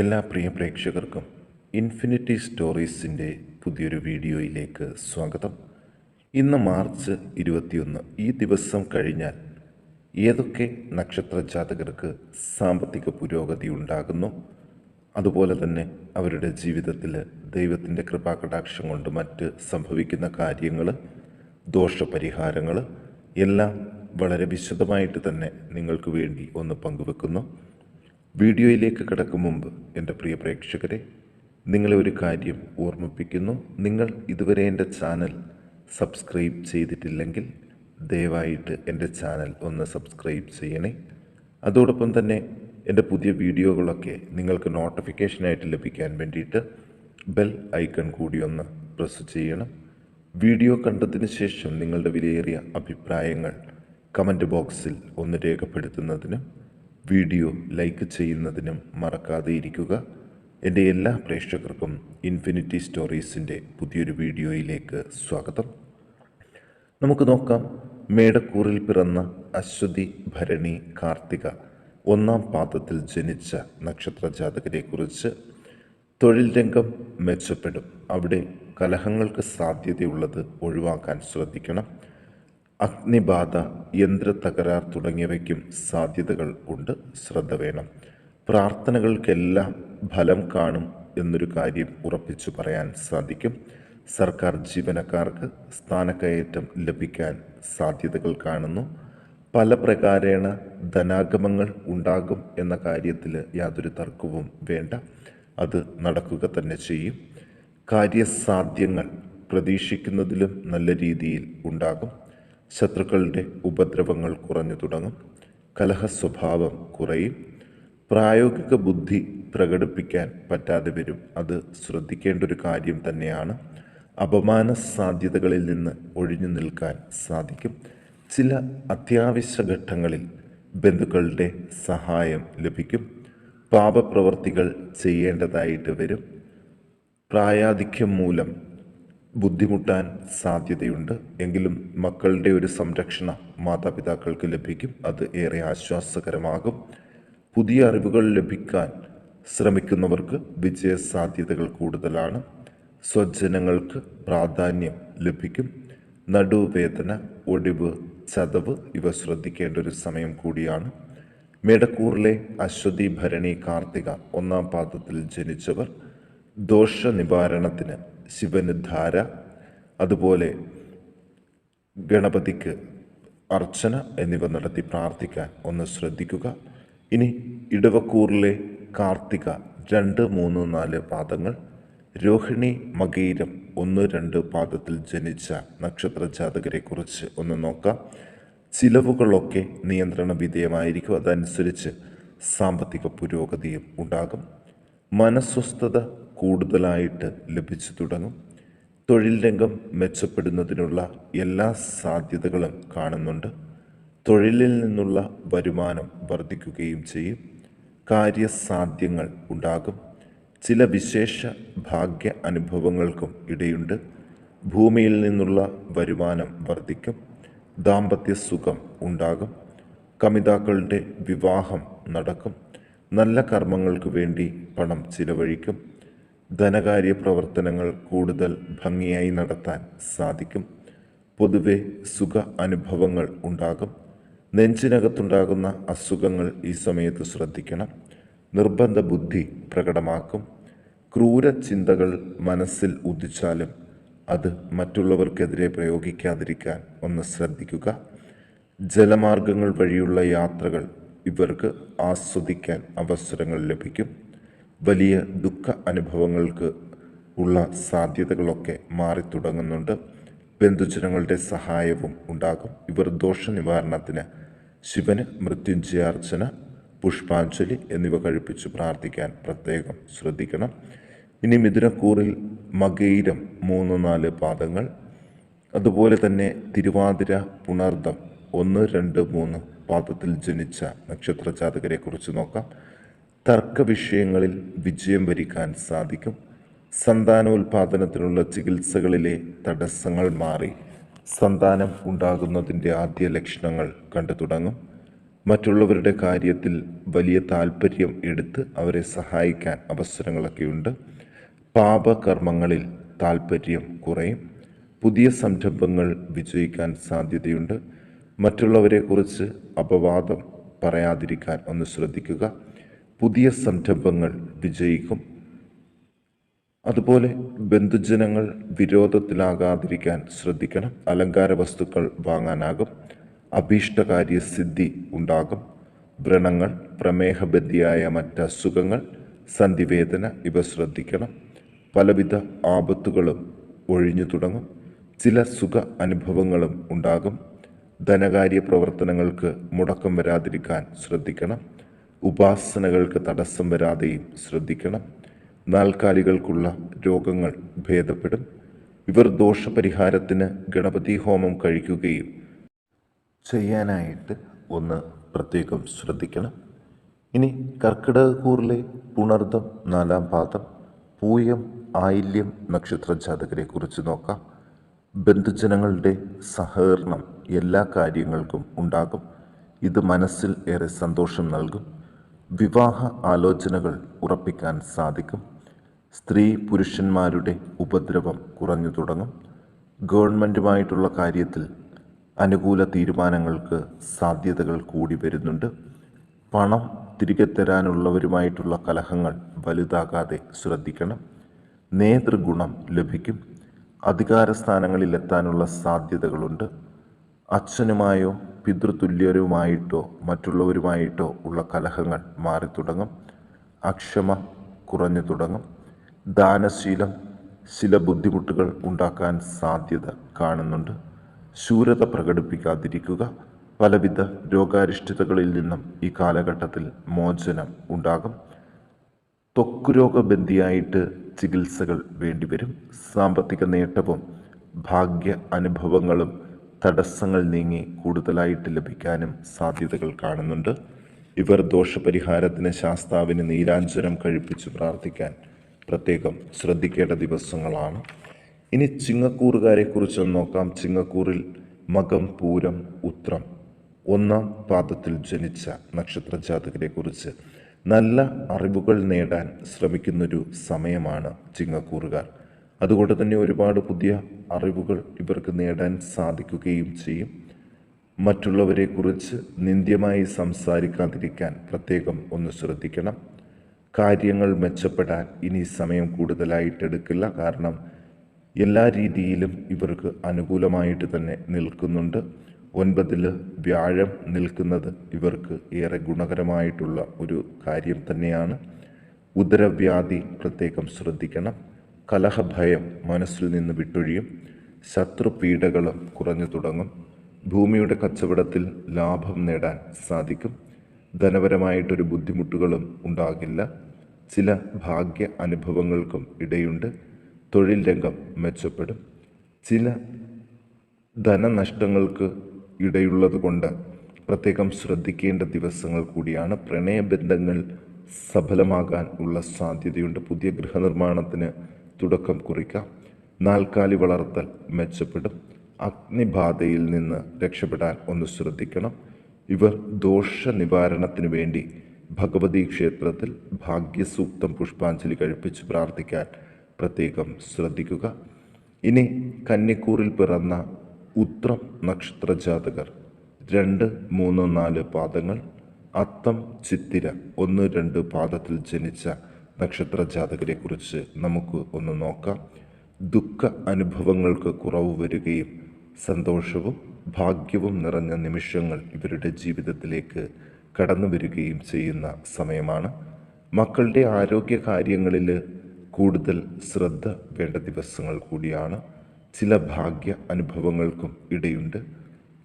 എല്ലാ പ്രിയ പ്രേക്ഷകർക്കും ഇൻഫിനിറ്റി സ്റ്റോറീസിന്റെ പുതിയൊരു വീഡിയോയിലേക്ക് സ്വാഗതം. ഇന്ന് മാർച്ച് ഇരുപത്തിയൊന്ന്. ഈ ദിവസം കഴിഞ്ഞാൽ ഏതൊക്കെ നക്ഷത്ര ജാതകർക്ക് സാമ്പത്തിക പുരോഗതി ഉണ്ടാകുന്നു? അതുപോലെ തന്നെ അവരുടെ ജീവിതത്തിൽ ദൈവത്തിന്റെ കൃപാകടാക്ഷം കൊണ്ട് മറ്റ് സംഭവിക്കുന്ന കാര്യങ്ങൾ ദോഷപരിഹാരങ്ങൾ എല്ലാം വളരെ വിശദമായിട്ട് തന്നെ നിങ്ങൾക്ക് വേണ്ടി ഒന്ന് പങ്കുവെക്കുന്നു. വീഡിയോയിലേക്ക് കിടക്കും മുമ്പ് എന്റെ പ്രിയ പ്രേക്ഷകരെ നിങ്ങളെ ഒരു കാര്യം ഓർമ്മിപ്പിക്കുന്നു. നിങ്ങൾ ഇതുവരെ എന്റെ ചാനൽ സബ്സ്ക്രൈബ് ചെയ്തിട്ടില്ലെങ്കിൽ ദയവായിട്ട് എന്റെ ചാനൽ ഒന്ന് സബ്സ്ക്രൈബ് ചെയ്യണേ. അതോടൊപ്പം തന്നെ എന്റെ പുതിയ വീഡിയോകളൊക്കെ നിങ്ങൾക്ക് നോട്ടിഫിക്കേഷനായിട്ട് ലഭിക്കാൻ വേണ്ടിയിട്ട് ബെൽ ഐക്കൺ കൂടി ഒന്ന് പ്രസ് ചെയ്യണം. വീഡിയോ കണ്ടതിന് ശേഷം നിങ്ങളുടെ വിലയേറിയ അഭിപ്രായങ്ങൾ കമന്റ് ബോക്സിൽ ഒന്ന് രേഖപ്പെടുത്തുന്നതിനും വീഡിയോ ലൈക്ക് ചെയ്യുന്നതിനും മറക്കാതെ ഇരിക്കുക. എന്റെ എല്ലാ പ്രേക്ഷകർക്കും ഇൻഫിനിറ്റി സ്റ്റോറീസിന്റെ പുതിയൊരു വീഡിയോയിലേക്ക് സ്വാഗതം. നമുക്ക് നോക്കാം. മേടക്കൂറിൽ പിറന്ന അശ്വതി ഭരണി കാർത്തിക ഒന്നാം പാദത്തിൽ ജനിച്ച നക്ഷത്ര ജാതകരെക്കുറിച്ച് തൊഴിൽ രംഗം മെച്ചപ്പെടും. അവിടെ കലഹങ്ങൾക്ക് സാധ്യതയുള്ളത് ഒഴിവാക്കാൻ ശ്രദ്ധിക്കണം. അഗ്നിബാധ യന്ത്ര തകരാർ തുടങ്ങിയവയ്ക്കും സാധ്യതകൾ ഉണ്ട്. ശ്രദ്ധ വേണം. പ്രാർത്ഥനകൾക്കെല്ലാം ഫലം കാണും എന്നൊരു കാര്യം ഉറപ്പിച്ചു പറയാൻ സാധിക്കും. സർക്കാർ ജീവനക്കാർക്ക് സ്ഥാനക്കയറ്റം ലഭിക്കാൻ സാധ്യതകൾ കാണുന്നു. പല പ്രകാരേണ ധനാഗമങ്ങൾ ഉണ്ടാകും എന്ന കാര്യത്തിൽ യാതൊരു തർക്കവും വേണ്ട. അത് നടക്കുക തന്നെ ചെയ്യും. കാര്യസാധ്യങ്ങൾ പ്രതീക്ഷിക്കുന്നതിലും നല്ല രീതിയിൽ ഉണ്ടാകും. ശത്രുക്കളുടെ ഉപദ്രവങ്ങൾ കുറഞ്ഞു തുടങ്ങും കലഹ സ്വഭാവം കുറയും പ്രായോഗിക ബുദ്ധി പ്രകടിപ്പിക്കാൻ പറ്റാതെ വരും. അത് ശ്രദ്ധിക്കേണ്ട ഒരു കാര്യം തന്നെയാണ്. അപമാന സാധ്യതകളിൽ നിന്ന് ഒഴിഞ്ഞു നിൽക്കാൻ സാധിക്കും. ചില അത്യാവശ്യ ഘട്ടങ്ങളിൽ ബന്ധുക്കളുടെ സഹായം ലഭിക്കും. പാപപ്രവർത്തികൾ ചെയ്യേണ്ടതായിട്ട് വരും. പ്രായാധിക്യം മൂലം ബുദ്ധിമുട്ടാൻ സാധ്യതയുണ്ട്. എങ്കിലും മക്കളുടെ ഒരു സംരക്ഷണ മാതാപിതാക്കൾക്ക് ലഭിക്കും. അത് ഏറെ ആശ്വാസകരമാകും. പുതിയ അറിവുകൾ ലഭിക്കാൻ ശ്രമിക്കുന്നവർക്ക് വിജയ സാധ്യതകൾ കൂടുതലാണ്. സ്വജനങ്ങൾക്ക് പ്രാധാന്യം ലഭിക്കും. നടുവേദന ഒടിവ് ചതവ് ഇവ ശ്രദ്ധിക്കേണ്ട ഒരു സമയം കൂടിയാണ്. മേടക്കൂറിലെ അശ്വതി ഭരണി കാർത്തിക ഒന്നാം പാദത്തിൽ ജനിച്ചവർ ദോഷ നിവാരണത്തിന് ശിവന് ധാര അതുപോലെ ഗണപതിക്ക് അർച്ചന എന്നിവ നടത്തി പ്രാർത്ഥിക്കാൻ ഒന്ന് ശ്രദ്ധിക്കുക. ഇനി ഇടവക്കൂറിലെ കാർത്തിക രണ്ട് മൂന്ന് നാല് പാദങ്ങൾ രോഹിണി മകീരം ഒന്ന് രണ്ട് പാദത്തിൽ ജനിച്ച നക്ഷത്ര ജാതകരെക്കുറിച്ച് ഒന്ന് നോക്കാം. ചിലവുകളൊക്കെ നിയന്ത്രണ വിധേയമായിരിക്കും. അതനുസരിച്ച് സാമ്പത്തിക പുരോഗതിയും ഉണ്ടാകും. മനസ്വസ്ഥത കൂടുതലായിട്ട് ലഭിച്ചു തുടങ്ങും. തൊഴിൽ രംഗം മെച്ചപ്പെടുന്നതിനുള്ള എല്ലാ സാധ്യതകളും കാണുന്നുണ്ട്. തൊഴിലിൽ നിന്നുള്ള വരുമാനം വർദ്ധിക്കുകയും ചെയ്യും. കാര്യസാധ്യങ്ങൾ ഉണ്ടാകും. ചില വിശേഷ ഭാഗ്യ അനുഭവങ്ങൾക്കും ഇടയുണ്ട്. ഭൂമിയിൽ നിന്നുള്ള വരുമാനം വർദ്ധിക്കും. ദാമ്പത്യ സുഖം ഉണ്ടാകും. കമിതാക്കളുടെ വിവാഹം നടക്കും. നല്ല കർമ്മങ്ങൾക്ക് വേണ്ടി പണം ചിലവഴിക്കും. ധനകാര്യ പ്രവർത്തനങ്ങൾ കൂടുതൽ ഭംഗിയായി നടത്താൻ സാധിക്കും. പൊതുവെ സുഖ അനുഭവങ്ങൾ ഉണ്ടാകും. നെഞ്ചിനകത്തുണ്ടാകുന്ന അസുഖങ്ങൾ ഈ സമയത്ത് ശ്രദ്ധിക്കണം. നിർബന്ധ ബുദ്ധി പ്രകടമാക്കും. ക്രൂര ചിന്തകൾ മനസ്സിൽ ഉദിച്ചാലും അത് മറ്റുള്ളവർക്കെതിരെ പ്രയോഗിക്കാതിരിക്കാൻ ഒന്ന് ശ്രദ്ധിക്കുക. ജലമാർഗങ്ങൾ വഴിയുള്ള യാത്രകൾ ഇവർക്ക് ആസ്വദിക്കാൻ അവസരങ്ങൾ ലഭിക്കും. വലിയ ദുഃഖ അനുഭവങ്ങൾക്ക് ഉള്ള സാധ്യതകളൊക്കെ മാറിത്തുടങ്ങുന്നുണ്ട് ബന്ധുജനങ്ങളുടെ സഹായവും ഉണ്ടാകും. ഇവർ ദോഷ നിവാരണത്തിന് ശിവന് മൃത്യുഞ്ജയാർച്ചന പുഷ്പാഞ്ജലി എന്നിവ കഴിപ്പിച്ച് പ്രാർത്ഥിക്കാൻ പ്രത്യേകം ശ്രദ്ധിക്കണം. ഇനി മിഥുനക്കൂറിൽ മകയിരം മൂന്ന് നാല് പാദങ്ങൾ. അതുപോലെ തന്നെ തിരുവാതിര പുണർദം ഒന്ന് രണ്ട് മൂന്ന് പാദത്തിൽ ജനിച്ച നക്ഷത്ര ജാതകരെ കുറിച്ച് നോക്കാം. തർക്ക വിഷയങ്ങളിൽ വിജയം വരിക്കാൻ സാധിക്കും. സന്താനോൽപാദനത്തിനുള്ള ചികിത്സകളിലെ തടസ്സങ്ങൾ മാറി. സന്താനം ഉണ്ടാകുന്നതിന്റെ ആദ്യ ലക്ഷണങ്ങൾ കണ്ടു തുടങ്ങും. മറ്റുള്ളവരുടെ കാര്യത്തിൽ വലിയ താല്പര്യം എടുത്ത് അവരെ സഹായിക്കാൻ അവസരങ്ങളൊക്കെയുണ്ട്. പാപകർമ്മങ്ങളിൽ താല്പര്യം കുറയും. പുതിയ സംരംഭങ്ങൾ വിജയിക്കാൻ സാധ്യതയുണ്ട്. മറ്റുള്ളവരെക്കുറിച്ച് അപവാദം പറയാതിരിക്കാൻ ഒന്ന് ശ്രദ്ധിക്കുക. പുതിയ സംരംഭങ്ങൾ വിജയിക്കും. അതുപോലെ ബന്ധുജനങ്ങൾ വിരോധത്തിലാകാതിരിക്കാൻ ശ്രദ്ധിക്കണം. അലങ്കാര വസ്തുക്കൾ വാങ്ങാനാകും. അഭീഷ്ടകാര്യ സിദ്ധി ഉണ്ടാകും. വ്രണങ്ങൾ പ്രമേഹബന്ധിയായ മറ്റ് അസുഖങ്ങൾ സന്ധിവേദന ഇവ ശ്രദ്ധിക്കണം. പലവിധ ആപത്തുകളും ഒഴിഞ്ഞു തുടങ്ങും. ചില സുഖ അനുഭവങ്ങളും ഉണ്ടാകും. ധനകാര്യ പ്രവർത്തനങ്ങൾക്ക് മുടക്കം വരാതിരിക്കാൻ ശ്രദ്ധിക്കണം. ഉപാസനകൾക്ക് തടസ്സം വരാതെയും ശ്രദ്ധിക്കണം. നാൽക്കാലികൾക്കുള്ള രോഗങ്ങൾ ഭേദപ്പെടും. ഇവർ ദോഷപരിഹാരത്തിന് ഗണപതി ഹോമം കഴിക്കുകയും ചെയ്യാനായിട്ട് ഒന്ന് പ്രത്യേകം ശ്രദ്ധിക്കണം. ഇനി കർക്കിടകക്കൂറിലെ പുണർദം നാലാം പാദം പൂയം ആയില്യം നക്ഷത്ര ജാതകരെ കുറിച്ച് നോക്കാം. ബന്ധുജനങ്ങളുടെ സഹകരണം എല്ലാ കാര്യങ്ങൾക്കും ഉണ്ടാകും. ഇത് മനസ്സിൽ ഏറെ സന്തോഷം നൽകും. വിവാഹ ആലോചനകൾ ഉറപ്പിക്കാൻ സാധിക്കും. സ്ത്രീ പുരുഷന്മാരുടെ ഉപദ്രവം കുറഞ്ഞു തുടങ്ങും. ഗവൺമെന്റുമായിട്ടുള്ള കാര്യത്തിൽ അനുകൂല തീരുമാനങ്ങൾക്ക് സാധ്യതകൾ കൂടി വരുന്നുണ്ട്. പണം തിരികെ തരാനുള്ളവരുമായിട്ടുള്ള കലഹങ്ങൾ വലുതാകാതെ ശ്രദ്ധിക്കണം. നേതൃഗുണം ലഭിക്കും. അധികാര സ്ഥാനങ്ങളിലെത്താനുള്ള സാധ്യതകളുണ്ട്. അച്ഛനുമായോ പിതൃതുല്യരുമായിട്ടോ മറ്റുള്ളവരുമായിട്ടോ ഉള്ള കലഹങ്ങൾ മാറി തുടങ്ങും. അക്ഷമ കുറഞ്ഞു തുടങ്ങും. ദാനശീലം ചില ബുദ്ധിമുട്ടുകൾ ഉണ്ടാക്കാൻ സാധ്യത കാണുന്നുണ്ട്. ശൂരത പ്രകടിപ്പിക്കാതിരിക്കുക. പലവിധ രോഗാരിഷ്ടതകളിൽ നിന്നും ഈ കാലഘട്ടത്തിൽ മോചനം ഉണ്ടാകും. ത്വക്കുരോഗബന്ധിയായിട്ട് ചികിത്സകൾ വേണ്ടിവരും. സാമ്പത്തിക നേട്ടവും ഭാഗ്യ അനുഭവങ്ങളും തടസ്സങ്ങൾ നീങ്ങി കൂടുതലായിട്ട് ലഭിക്കാനും സാധ്യതകൾ കാണുന്നുണ്ട്. ഇവർ ദോഷപരിഹാരത്തിന് ശാസ്താവിന് നീരാഞ്ജനം കഴിപ്പിച്ച് പ്രാർത്ഥിക്കാൻ പ്രത്യേകം ശ്രദ്ധിക്കേണ്ട ദിവസങ്ങളാണ്. ഇനി ചിങ്ങക്കൂറുകാരെ കുറിച്ച് നോക്കാം. ചിങ്ങക്കൂറിൽ മകം പൂരം ഉത്രം ഒന്നാം പാദത്തിൽ ജനിച്ച നക്ഷത്ര ജാതകരെ കുറിച്ച് നല്ല അറിവുകൾ നേടാൻ ശ്രമിക്കുന്നൊരു സമയമാണ് ചിങ്ങക്കൂറുകാർ. അതുകൊണ്ട് തന്നെ ഒരുപാട് പുതിയ അറിവുകൾ ഇവർക്ക് നേടാൻ സാധിക്കുകയും ചെയ്യും. മറ്റുള്ളവരെക്കുറിച്ച് നിന്ദ്യമായി സംസാരിക്കാതിരിക്കാൻ പ്രത്യേകം ഒന്ന് ശ്രദ്ധിക്കണം. കാര്യങ്ങൾ മെച്ചപ്പെടാൻ ഇനി സമയം കൂടുതലായിട്ട് എടുക്കില്ല. കാരണം എല്ലാ രീതിയിലും ഇവർക്ക് അനുകൂലമായിട്ട് തന്നെ നിൽക്കുന്നുണ്ട്. ഒൻപതിൽ വ്യാഴം നിൽക്കുന്നത് ഇവർക്ക് ഏറെ ഗുണകരമായിട്ടുള്ള ഒരു കാര്യം തന്നെയാണ്. ഉദരവ്യാധി പ്രത്യേകം ശ്രദ്ധിക്കണം. കലഹഭയം മനസ്സിൽ നിന്ന് വിട്ടൊഴിയും ശത്രുപീഡകളും കുറഞ്ഞു തുടങ്ങും. ഭൂമിയുടെ കച്ചവടത്തിൽ ലാഭം നേടാൻ സാധിക്കും. ധനപരമായിട്ടൊരു ബുദ്ധിമുട്ടുകളും ഉണ്ടാകില്ല. ചില ഭാഗ്യ അനുഭവങ്ങൾക്കും ഇടയുണ്ട്. തൊഴിൽ രംഗം മെച്ചപ്പെടും. ചില ധനനഷ്ടങ്ങൾക്ക് ഇടയുള്ളത് കൊണ്ട് പ്രത്യേകം ശ്രദ്ധിക്കേണ്ട ദിവസങ്ങൾ കൂടിയാണ്. പ്രണയബന്ധങ്ങൾ സഫലമാകാൻ ഉള്ള സാധ്യതയുണ്ട്. പുതിയ ഗൃഹനിർമ്മാണത്തിന് തുടക്കം കുറിക്കാം. നാൽക്കാലി വളർത്തൽ മെച്ചപ്പെടും. അഗ്നിബാധയിൽ നിന്ന് രക്ഷപ്പെടാൻ ഒന്ന് ശ്രദ്ധിക്കണം. ഇവർ ദോഷ നിവാരണത്തിന് വേണ്ടി ഭഗവതി ക്ഷേത്രത്തിൽ ഭാഗ്യസൂക്തം പുഷ്പാഞ്ജലി കഴിപ്പിച്ച് പ്രാർത്ഥിക്കാൻ പ്രത്യേകം ശ്രദ്ധിക്കുക. ഇനി കന്നിക്കൂറിൽ പിറന്ന ഉത്രം നക്ഷത്ര ജാതകർ രണ്ട് മൂന്ന് നാല് പാദങ്ങൾ. അത്തം ചിത്തിര ഒന്ന് രണ്ട് പാദത്തിൽ ജനിച്ച നക്ഷത്ര ജാതകരെക്കുറിച്ച് നമുക്ക് ഒന്ന് നോക്കാം. ദുഃഖ അനുഭവങ്ങൾക്ക് കുറവ് വരികയും സന്തോഷവും ഭാഗ്യവും നിറഞ്ഞ നിമിഷങ്ങൾ ഇവരുടെ ജീവിതത്തിലേക്ക് കടന്നു വരികയും ചെയ്യുന്ന സമയമാണ്. മക്കളുടെ ആരോഗ്യ കാര്യങ്ങളിൽ കൂടുതൽ ശ്രദ്ധ വേണ്ട ദിവസങ്ങൾ കൂടിയാണ്. ചില ഭാഗ്യ അനുഭവങ്ങൾക്കും ഇടയുണ്ട്.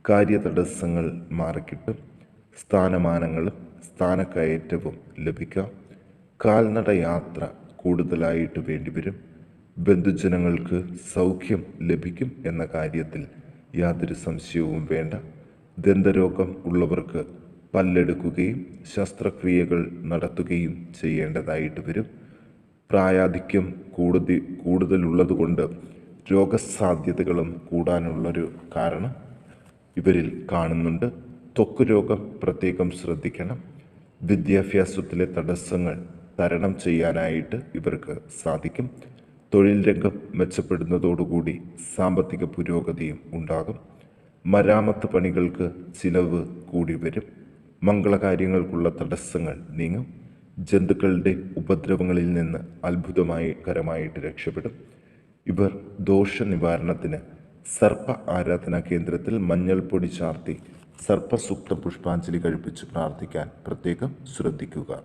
കാര്യതടസ്സങ്ങൾ മാറിക്കിട്ടും. സ്ഥാനമാനങ്ങളും സ്ഥാനക്കയറ്റവും ലഭിക്കാം. കാൽനട യാത്ര കൂടുതലായിട്ട് വേണ്ടിവരും. ബന്ധുജനങ്ങൾക്ക് സൗഖ്യം ലഭിക്കും എന്ന കാര്യത്തിൽ യാതൊരു സംശയവും വേണ്ട. ദന്തരോഗം ഉള്ളവർക്ക് പല്ലെടുക്കുകയും ശസ്ത്രക്രിയകൾ നടത്തുകയും ചെയ്യേണ്ടതായിട്ട് വരും. പ്രായാധിക്യം കൂടുതൽ കൂടുതലുള്ളതുകൊണ്ട് രോഗസാധ്യതകളും കൂടാനുള്ളൊരു കാരണം ഇവരിൽ കാണുന്നുണ്ട്. ത്വക്ക് രോഗം പ്രത്യേകം ശ്രദ്ധിക്കണം. വിദ്യാഭ്യാസത്തിലെ തടസ്സങ്ങൾ തരണം ചെയ്യാനായിട്ട് ഇവർക്ക് സാധിക്കും. തൊഴിൽ രംഗം മെച്ചപ്പെടുന്നതോടുകൂടി സാമ്പത്തിക പുരോഗതിയും ഉണ്ടാകും. മരാമത്ത് പണികൾക്ക് ചിലവ് കൂടി വരും. മംഗളകാര്യങ്ങൾക്കുള്ള തടസ്സങ്ങൾ നീങ്ങും. ജന്തുക്കളുടെ ഉപദ്രവങ്ങളിൽ നിന്ന് അത്ഭുതമായി കരമായിട്ട് രക്ഷപ്പെടും. ഇവർ ദോഷ നിവാരണത്തിന് സർപ്പ ആരാധനാ കേന്ദ്രത്തിൽ മഞ്ഞൾപ്പൊടി ചാർത്തി സർപ്പസൂക്ത പുഷ്പാഞ്ജലി കഴിപ്പിച്ച് പ്രാർത്ഥിക്കാൻ പ്രത്യേകം ശ്രദ്ധിക്കുക.